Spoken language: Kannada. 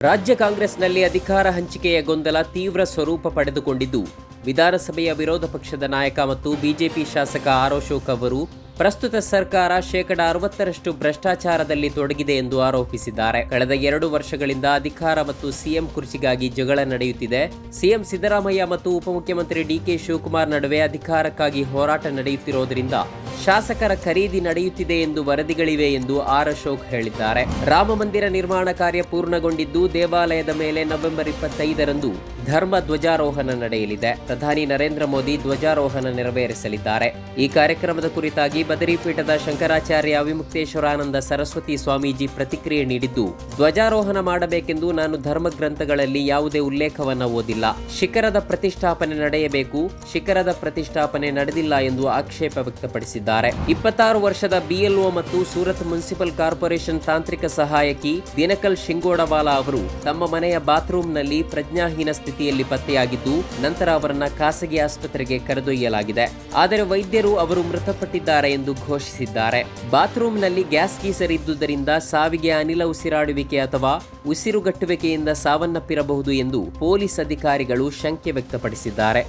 ರಾಜ್ಯ ಕಾಂಗ್ರೆಸ್ನಲ್ಲಿ ಅಧಿಕಾರ ಹಂಚಿಕೆಯ ಗೊಂದಲ ತೀವ್ರ ಸ್ವರೂಪ ಪಡೆದುಕೊಂಡಿದ್ದು, ವಿಧಾನಸಭೆಯ ವಿರೋಧ ಪಕ್ಷದ ನಾಯಕ ಮತ್ತು ಬಿಜೆಪಿ ಶಾಸಕ ಆರ್ ಅಶೋಕ್ ಅವರು ಪ್ರಸ್ತುತ ಸರ್ಕಾರ ಶೇಕಡ ಅರವತ್ತರಷ್ಟು ಭ್ರಷ್ಟಾಚಾರದಲ್ಲಿ ತೊಡಗಿದೆ ಎಂದು ಆರೋಪಿಸಿದ್ದಾರೆ. ಕಳೆದ ಎರಡು ವರ್ಷಗಳಿಂದ ಅಧಿಕಾರ ಮತ್ತು ಸಿಎಂ ಕುರ್ಚಿಗಾಗಿ ಜಗಳ ನಡೆಯುತ್ತಿದೆ. ಸಿಎಂ ಸಿದ್ದರಾಮಯ್ಯ ಮತ್ತು ಉಪಮುಖ್ಯಮಂತ್ರಿ ಡಿಕೆ ಶಿವಕುಮಾರ್ ನಡುವೆ ಅಧಿಕಾರಕ್ಕಾಗಿ ಹೋರಾಟ ನಡೆಯುತ್ತಿರುವುದರಿಂದ ಶಾಸಕರ ಖರೀದಿ ನಡೆಯುತ್ತಿದೆ ಎಂದು ವರದಿಗಳಿವೆ ಎಂದು ಆರ್ ಅಶೋಕ್ ಹೇಳಿದ್ದಾರೆ. ರಾಮ ಮಂದಿರ ನಿರ್ಮಾಣ ಕಾರ್ಯ ಪೂರ್ಣಗೊಂಡಿದ್ದು ದೇವಾಲಯದ ಮೇಲೆ ನವೆಂಬರ್ ಇಪ್ಪತ್ತೈದರಂದು ಧರ್ಮ ಧ್ವಜಾರೋಹಣ ನಡೆಯಲಿದೆ. ಪ್ರಧಾನಿ ನರೇಂದ್ರ ಮೋದಿ ಧ್ವಜಾರೋಹಣ ನೆರವೇರಿಸಲಿದ್ದಾರೆ. ಈ ಕಾರ್ಯಕ್ರಮದ ಕುರಿತಾಗಿ ಬದರಿಪೀಠದ ಶಂಕರಾಚಾರ್ಯ ವಿಮುಕ್ತೇಶ್ವರಾನಂದ ಸರಸ್ವತಿ ಸ್ವಾಮೀಜಿ ಪ್ರತಿಕ್ರಿಯೆ ನೀಡಿದ್ದು, ಧ್ವಜಾರೋಹಣ ಮಾಡಬೇಕೆಂದು ನಾನು ಧರ್ಮ ಗ್ರಂಥಗಳಲ್ಲಿ ಯಾವುದೇ ಉಲ್ಲೇಖವನ್ನ ಓದಿಲ್ಲ. ಶಿಖರದ ಪ್ರತಿಷ್ಠಾಪನೆ ನಡೆಯಬೇಕು. ಶಿಖರದ ಪ್ರತಿಷ್ಠಾಪನೆ ನಡೆದಿಲ್ಲ ಎಂದು ಆಕ್ಷೇಪ ವ್ಯಕ್ತಪಡಿಸಿದ್ದಾರೆ. ಇಪ್ಪತ್ತಾರು ವರ್ಷದ ಬಿಎಲ್ಒ ಮತ್ತು ಸೂರತ್ ಮುನ್ಸಿಪಲ್ ಕಾರ್ಪೊರೇಷನ್ ತಾಂತ್ರಿಕ ಸಹಾಯಕಿ ದಿನಕಲ್ ಶಿಂಗೋಡವಾಲಾ ಅವರು ತಮ್ಮ ಮನೆಯ ಬಾತ್ರೂಮ್ನಲ್ಲಿ ಪ್ರಜ್ಞಾಹೀನ ಸ್ಥಿತಿಯಲ್ಲಿ ಪತ್ತೆಯಾಗಿದ್ದು, ನಂತರ ಅವರನ್ನ ಖಾಸಗಿ ಆಸ್ಪತ್ರೆಗೆ ಕರೆದೊಯ್ಯಲಾಗಿದೆ. ಆದರೆ ವೈದ್ಯರು ಅವರು ಮೃತಪಟ್ಟಿದ್ದಾರೆ ಎಂದು ಘೋಷಿಸಿದ್ದಾರೆ. ಬಾತ್ರೂಮ್ನಲ್ಲಿ ಗ್ಯಾಸ್ ಗೀಸರ್ ಇದ್ದುದರಿಂದ ಸಾವಿಗೆ ಅನಿಲ ಉಸಿರಾಡುವಿಕೆ ಅಥವಾ ಉಸಿರುಗಟ್ಟುವಿಕೆಯಿಂದ ಸಾವನ್ನಪ್ಪಿರಬಹುದು ಎಂದು ಪೊಲೀಸ್ ಅಧಿಕಾರಿಗಳು ಶಂಕೆ ವ್ಯಕ್ತಪಡಿಸಿದ್ದಾರೆ.